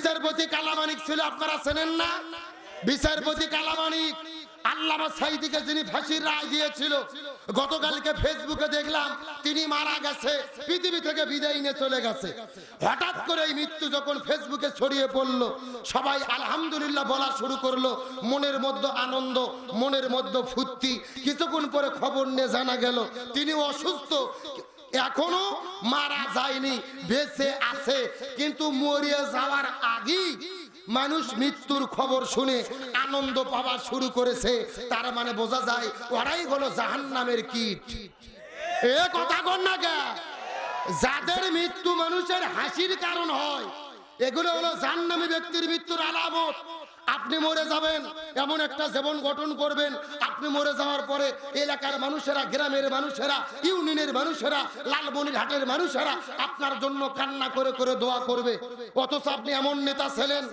বিচারপতি কালামানিক ছিল, আপনারা চেনেন না? বিচারপতি কালামানিক সবাই আলহামদুলিল্লাহ বলা শুরু করল, মনের মধ্যে আনন্দ, মনের মধ্যে ফুর্তি, কিছুক্ষণ পরে খবর নিয়ে জানা গেল, তিনি অসুস্থ এখনও মারা যায়নি, বেঁচে আছে। কিন্তু মরিয়ে যাওয়ার আগেই মানুষ মৃত্যুর খবর শুনে আনন্দ পাওয়া শুরু করেছে। তার মানে বোঝা যায়, ওরাই হলো জাহান নামের কীট। এ কথা কর না কে? যাদের মৃত্যু মানুষের হাসির কারণ হয়, এগুলো হলো জাহান্নামী ব্যক্তির মৃত্যুর আলামত। আপনি মরে যাবেন, এমন একটা জীবন গঠন করবেন আপনি মরে যাওয়ার পরে এলাকার মানুষেরা, গ্রামের মানুষেরা, ইউনিয়নের মানুষেরা লালমনিরহাটের মানুষেরা আপনার জন্য কান্না করে করে দোয়া করবে। অথচ আপনি এমন নেতা ছিলেন,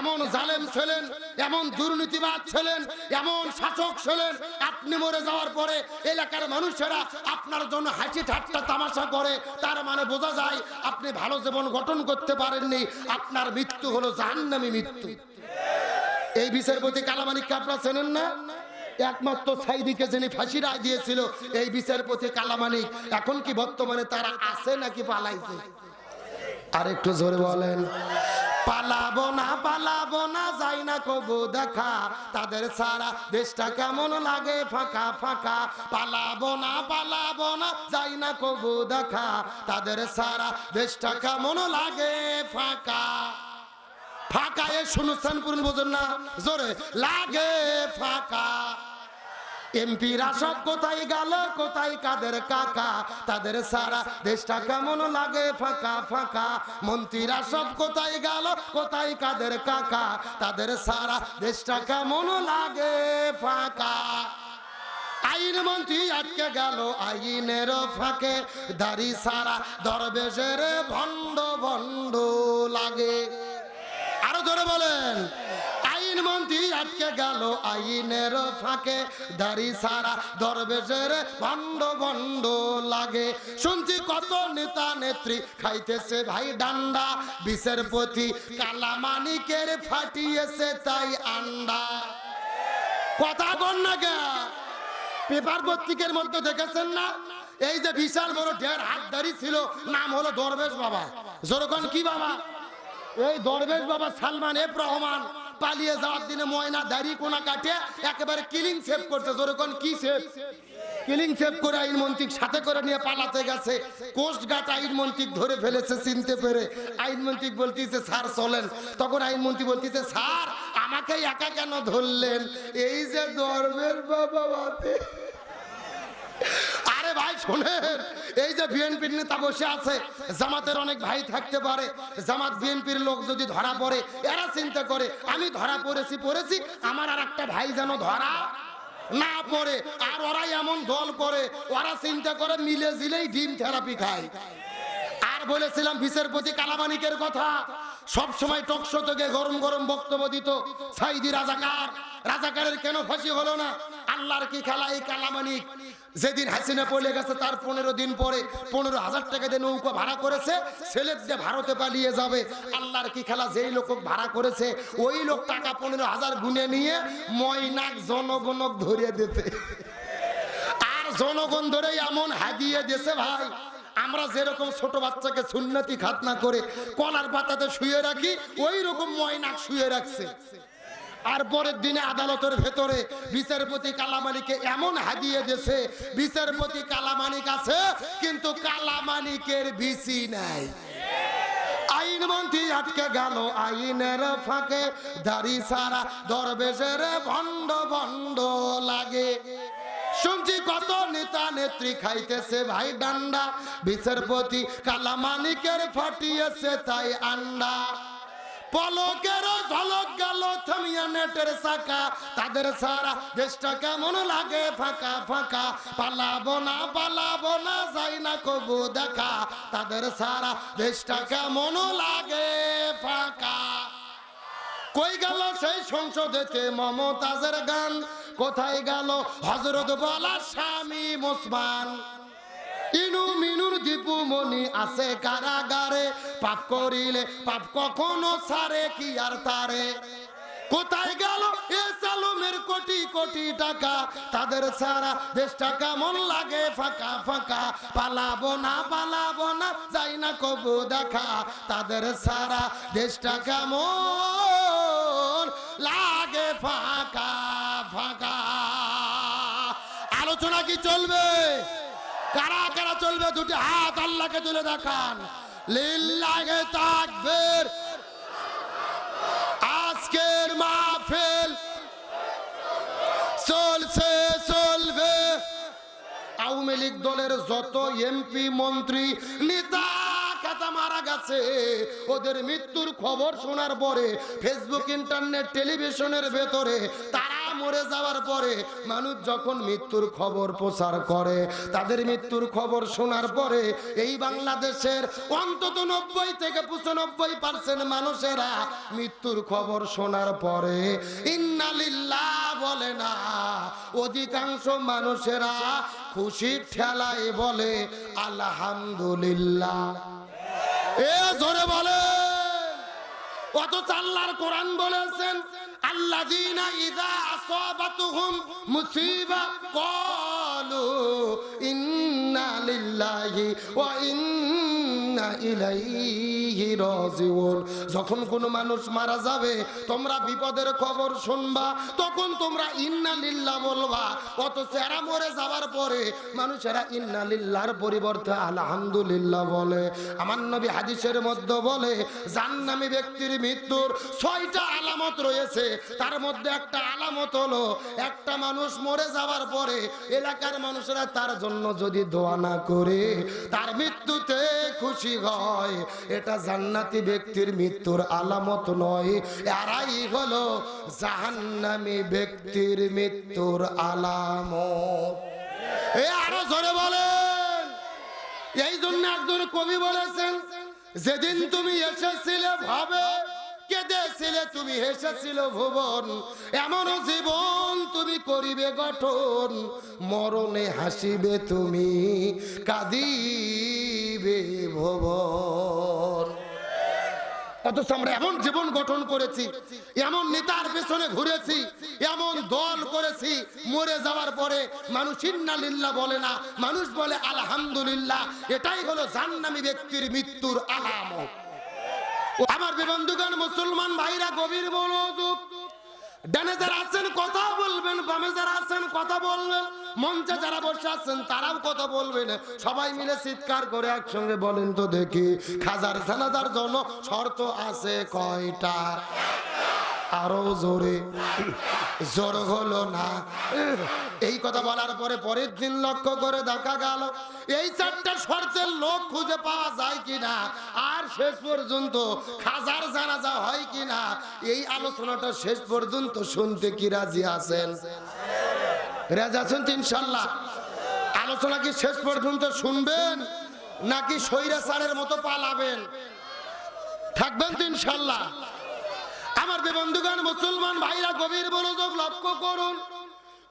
এমন জালেম ছিলেন, এমন দুর্নীতিবাদ ছিলেন, এমন শাসক ছিলেন। আপনি মরে যাওয়ার পরে এলাকার মানুষেরা আপনার জন্য হাসি ঠাট্টা তামাশা করে। তার মানে বোঝা যায় আপনি ভালো জীবন গঠন করতে পারেননি। আপনার মৃত্যু হলো জাহান্নামী মৃত্যু। এই বিচারপতি কালামানিককে আপনারা চেনেন না? একমাত্র সাইদিকে যিনি ফাঁসি রায় দিয়েছিল, এই বিচারপতি কালামানিক এখন কি বর্তমানে তারা আছে নাকি পালাইছে? আর একটু জোরে বলেন। পালাবো না পালাবো না, যাই না কবু দেখা। তাদের সারা দেশটা কেমন লাগে, ফাঁকা ফাঁকা। পালাবো না পালাবো না, যাই না কবু দেখা। তাদের সারা দেশটা কেমন লাগে, ফাঁকা। ফাঁকা এ শুনুস্থান পূরণ বোঝেন না। জোরে, লাগে, ফাঁকা। এমপিরা সব কোথায় গেল, কোথায় কাদের কাকা? তাদের সারা দেশটা কেমন লাগে? ফাঁকা ফাঁকা। মন্ত্রীরা সব কোথায় গেল, কোথায় কাদের কাকা? তাদের সারা দেশটা কেমন লাগে? ফাঁকা। আইন মন্ত্রী আটকে গেল, আইনের ফাঁকে। দাড়ি সারা দরবেশের ভণ্ড ভণ্ড লাগে। আরও জোরে বলেন। মন্ত্রী আটকে গেল আইনের ফাঁকে। দাড়ি সারা দরবেশের ভণ্ড ভণ্ড লাগে। শুনছি কত নেতা নেত্রী খাইতেছে ভাই ডান্ডা। বিষের প্রতি কালা মানিকের ফাটিয়েছে তাই আন্ডা। কথা কন না কে? পেপার পত্রিকের মধ্যে দেখেছেন না? এই যে বিশাল বড় ঢের হাত দাড়ি ছিল, নাম হলো দরবেশ বাবা। যেরকম কি বাবা? এই দরবেশ বাবা সালমান এফ রহমান পালিয়ে যাওয়ার দিনে ময়না দাড়ি কোনা কাটে, একেবারে কিলিং সেভ করছে। যেরকম কি সেভ কিলিং সেভ করে আইন মন্ত্রী সাথে করে নিয়ে পালাতে গেছে। কোস্ট গার্ড আইন মন্ত্রী ধরে ফেলেছে, চিনতে পেরে। আইন মন্ত্রী বলতেছে, স্যার, চলেন। তখন আইন মন্ত্রী বলতেছে, স্যার, আমাকে একা কেন ধরলেন? এই যে ধর্মের বাবা ভাই, শোনেন। এই যে বিএনপির নেতা বসে আছে, জামাতের অনেক ভাই থাকতে পারে। জামাত বিএনপির লোক যদি ধরা পড়ে, এরা চিন্তা করে, আমি ধরা পড়েছি পড়েছি, আমার আর একটা ভাই যেন ধরা না পড়ে, আর ওরা এমন দল করে, ওরা চিন্তা করে মিলে জিলেই ডিম থেরাপি খায়। আর বলেছিলাম বিচারপতি কালামানিকের কথা সব সময় টকশো থেকে গরম গরম বক্তব্য দিত। সাইদি রাজাকার, রাজাকারের কেন ফাঁসি হলো না? আল্লাহর কি খেলা এই কালামানিক যেদিন হাসিনা পড়ে গেছে, তার পনেরো দিন পরে পনেরো হাজার টাকা দিয়ে নৌকা ভাড়া করেছে ছেলে যে ভারতে পালিয়ে যাবে। আল্লাহর কি খেলা যেই লোক ভাড়া করেছে, ওই লোক টাকা পনেরো হাজার গুনে নিয়ে ময়নাক জনগণক ধরিয়ে দিতে। আর জনগণ ধরে এমন হাগিয়ে দিয়েছে ভাই আমরা যেরকম ছোট বাচ্চাকে সুন্নতি খাতনা করে কলার পাতাতে শুয়ে রাখি ওই রকম ময়নাক শুয়ে রাখছে। আর পরের দিনে আদালতের ভেতরে বিচারপতি কালামানিকে এমন হাগিয়ে দিয়েছে, বিচারপতি কালামানিক আছে, কিন্তু কালামানিকের বিসি নাই। আইন মন্ত্রী আটকে গেল, আইনের ফাঁকে, দাড়ি সারা দরবেশের ভণ্ড ভণ্ড লাগে। শুনছি কত নেতা নেত্রী খাইতেছে ভাই ডান্ডা। বিচারপতি কালামানিকের ফাটিয়েছে তাই আন্ডা। পলকের ঝলক গেল তাদের সারা দেশটা কেমন লাগে ফাঁকা ফাঁকা। পালাবো না পালাবো না, যাই না কবু দেখা। তাদের সারা দেশটা কেমন লাগে ফাঁকা কই গেল সেই সংসদেতে মমতাজের গান? কোথায় গেল হজরত বলা স্বামী মুসমান? ইনু মিনুর দীপু মনি আছে কারাগারে, পাপ করিলে পাপ কখনো সারে কি আর তারে? কোথায় গেল এ সালমের কোটি কোটি টাকা? তাদের সারা দেশটা কেমন লাগে? ফাঁকা ফাঁকা। পালাবো না পালাবো না, যাই না কবু দেখা। তাদের সারা দেশটা কেমন লাগে ফাঁকা ফাঁকা। আলোচনা কি চলবে? কারা কারা চলবে? দুটি হাত আল্লাহকে তুলে দেখান। লিল্লাহে তাকবীর। আজকের মাহফিল চলছে, চলবে। আওয়ামী লীগ দলের যত এমপি, মন্ত্রী, নেতা মারা গেছে। ওদের মৃত্যুর খবর শোনার পরে ফেসবুক ইন্টারনেট টেলিভিশনের ভেতরে তারা মরে যাওয়ার পরে মানুষ যখন মৃত্যুর খবর প্রচার করে, তাদের মৃত্যুর খবর শোনার পরে এই বাংলাদেশের অন্তত নব্বই থেকে পঁচানব্বই পার্সেন্ট মানুষেরা মৃত্যুর খবর শোনার পরে ইন্নালিল্লা বলে না। অধিকাংশ মানুষেরা খুশির ঠেলায় বলে, আলহামদুলিল্লাহ। এ জোরে বলে অত আল্লাহর কোরআন বলেছেন, আল্লাযীনা ইযা আসাবাতুহুম মুসিবা ক্বালু ইন্না লিল্লাহি ওয়া ইন্না যখন কোন মানুষ মারা যাবে, তোমরা বিপদের খবর শুনবা, তখন তোমরা ইন্না লিল্লাহ বলবা। অত চেহারা মরে যাবার পরে মানুষেরা ইন্না লিল্লাহর পরিবর্তে আলহামদুলিল্লাহ বলে। আমার নবী হাদিসের মধ্যে বলে জান্নামী ব্যক্তির মৃত্যুর ছয়টা আলামত রয়েছে। তার মধ্যে একটা আলামত হলো, একটা মানুষ মরে যাওয়ার পরে এলাকার মানুষেরা তার জন্য যদি দোয়া না করে, তার মৃত্যুতে খুশি হয়। এটা জান্নাতি ব্যক্তির মৃত্যুর আলামত নয়। এরাই হলো জাহান্নামী ব্যক্তির মৃত্যুর আলামত। এ আরও জোরে বলেন। এই জন্য একজন কবি বলেছেন, যেদিন তুমি এসেছিলে ভাবে কেঁদেছিলে তুমি হেসেছিল ভুবন। এমন জীবন তুমি করিবে গঠন, মরণে হাসিবে তুমি কাঁদিবে ভুবন। অথচ আমরা এমন জীবন গঠন করেছি, এমন নেতার পেছনে ঘুরেছি, এমন দল করেছি, মরে যাওয়ার পরে মানুষ বলে না, মানুষ বলে আলহামদুলিল্লাহ, এটাই হলো জান্নামী ব্যক্তির মৃত্যুর আলামত। আমার বন্ধুগণ মুসলমান ভাইরা, গভীর মনোযোগ ডানে যারা আছেন কথা বলবেন, বামে যারা আছেন কথা বলবেন, মঞ্চে যারা বসে আছেন তারাও কথা বলবেন। সবাই মিলে চিৎকার করে একসঙ্গে বলেন তো দেখি, খাজার সানাজার জন্য শর্ত আছে কয়টা? আরও জোরে। জোর হলো না। এই কথা বলার পরে পরের দিন লক্ষ্য করে দেখা গেল, এই চারটা শর্তের লোক খুঁজে পাওয়া যায় কিনা, আর শেষ পর্যন্ত খাজার জানাজা হয় কিনা, এই আলোচনাটা শেষ পর্যন্ত শুনতে কি রাজি আছেন? রাজি আছেন ইনশাল্লাহ। আলোচনা কি শেষ পর্যন্ত শুনবেন, নাকি সৈরাচারের মতো পালাবেন? থাকবেন তো ইনশাল্লাহ। আমার বন্ধুগণ মুসলমান ভাইরা, গভীর মনোযোগ লক্ষ্য করুন।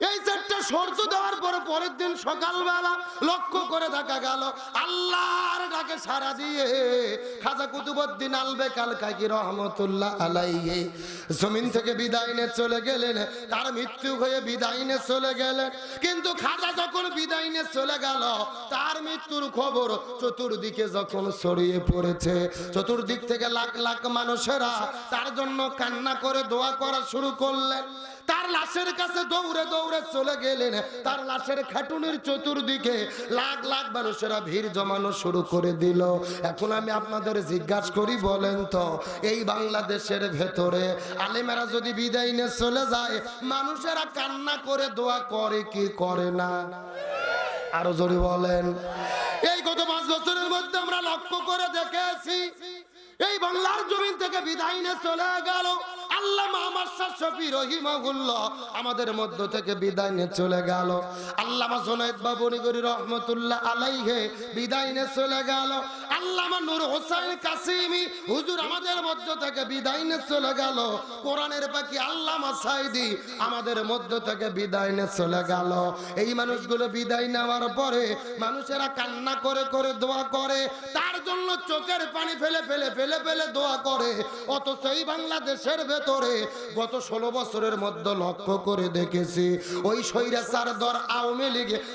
এই চারটা শর্ত দেওয়ার পরে পরের দিন সকালবেলা লক্ষ্য করে দেখা গেল, আল্লাহর ডাকে সারা দিয়ে খাজা কুতুবুদ্দিন আলবে কাল কাকি রহমতুল্লাহ আলাইহি জমিন থেকে বিদায় চলে গেলেন, তার মৃত্যু হয়ে বিদায় চলে গেলেন। কিন্তু খাজা যখন বিদায় চলে গেল, তার মৃত্যুর খবর চতুর্দিকে যখন ছড়িয়ে পড়েছে, চতুর্দিক থেকে লাখ লাখ মানুষেরা তার জন্য কান্না করে দোয়া করা শুরু করলেন। তার লাশের কাছে দৌড়ে দৌড়ে চলে গেলেন। তার লাশের খাটুনির চতুর্দিকে লাখ লাখ মানুষেরা ভিড় জমানো শুরু করে দিল। এখন আমি আপনাদের জিজ্ঞাসা করি, বলেন তো, এই বাংলাদেশের ভেতরে আলেমেরা যদি বিদায় নিয়ে চলে যায়, মানুষেরা কান্না করে দোয়া করে কি করে না? আরও জোরে বলেন। এই গত পাঁচ বছরের মধ্যে আমরা লক্ষ্য করে দেখেছি, এই বাংলার জমিন থেকে বিদায় নিয়ে চলে গেল। আল্লাহ আমার শফি রহিমাহুল্লাহ আমাদের মধ্য থেকে বিদায় নিয়ে চলে গেল। আল্লামা জোনায়েদ বাবু নিগরি রহমতুল্লাহ আলাইহে বিদায় নিয়ে চলে গেল। আল্লামা নূর হোসেন কাসিমি হুজুর আমাদের মধ্য থেকে বিদায় নিয়ে চলে গেল। কোরআনের পাখি আল্লামা সাইদি আমাদের মধ্য থেকে বিদায় নিয়ে চলে গেল। এই মানুষগুলো বিদায় নেওয়ার পরে মানুষেরা কান্না করে করে দোয়া করে, তার জন্য চোখের পানি ফেলে ফেলে ফেলে ফেলে দোয়া করে। অথচ এই বাংলাদেশের ভেতরে গত ষোলো বছরের মধ্যে লক্ষ্য করে দেখেছি ওই সৈরাচার দর আওয়ামী লীগে